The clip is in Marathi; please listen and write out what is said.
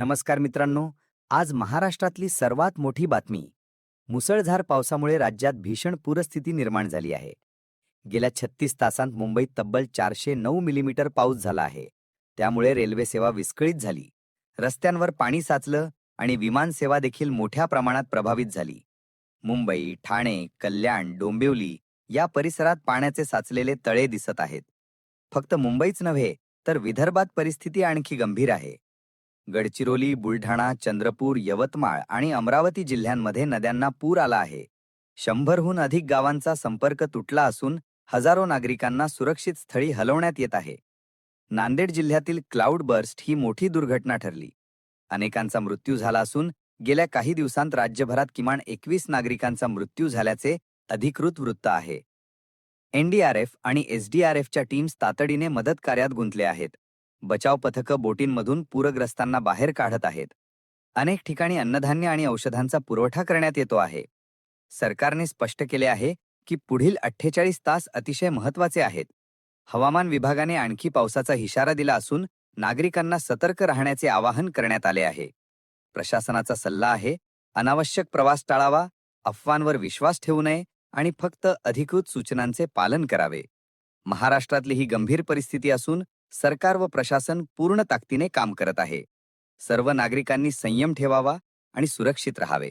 नमस्कार मित्रांनो आज महाराष्ट्रातली सर्वात मोठी बातमी. मुसळधार पावसामुळे राज्यात भीषण पूरस्थिती निर्माण झाली आहे. गेल्या छत्तीस तासांत मुंबईत तब्बल चारशे नऊ मिलीमीटर पाऊस झाला आहे. त्यामुळे रेल्वे सेवा विस्कळीत झाली. रस्त्यांवर पाणी साचलं आणि विमानसेवा देखील मोठ्या प्रमाणात प्रभावित झाली. मुंबई ठाणे कल्याण डोंबिवली या परिसरात पाण्याचे साचलेले तळे दिसत आहेत. फक्त मुंबईच नव्हे तर विदर्भात परिस्थिती आणखी गंभीर आहे. गडचिरोली बुलढाणा चंद्रपूर यवतमाळ आणि अमरावती जिल्ह्यांमध्ये नद्यांना पूर आला आहे. शंभरहून अधिक गावांचा संपर्क तुटला असून हजारो नागरिकांना सुरक्षित स्थळी हलवण्यात येत आहे. नांदेड जिल्ह्यातील क्लाउड बर्स्ट ही मोठी दुर्घटना ठरली. अनेकांचा मृत्यू झाला असून गेल्या काही दिवसांत राज्यभरात किमान एकवीस नागरिकांचा मृत्यू झाल्याचे अधिकृत वृत्त आहे. एनडीआरएफ आणि एसडीआरएफच्या टीम्स तातडीने मदत कार्यात गुंतले आहेत. बचाव पथकं बोटींमधून पूरग्रस्तांना बाहेर काढत आहेत. अनेक ठिकाणी अन्नधान्य आणि औषधांचा पुरवठा करण्यात येतो आहे. सरकारने स्पष्ट केले आहे की पुढील अठ्ठेचाळीस तास अतिशय महत्त्वाचे आहेत. हवामान विभागाने आणखी पावसाचा इशारा दिला असून नागरिकांना सतर्क राहण्याचे आवाहन करण्यात आले आहे. प्रशासनाचा सल्ला आहे अनावश्यक प्रवास टाळावा अफवांवर विश्वास ठेवू नये आणि फक्त अधिकृत सूचनांचे पालन करावे. महाराष्ट्रातली ही गंभीर परिस्थिती असून सरकार व प्रशासन पूर्ण ताकदीने काम करत आहे. सर्व नागरिकांनी संयम ठेवावा आणि सुरक्षित राहावे.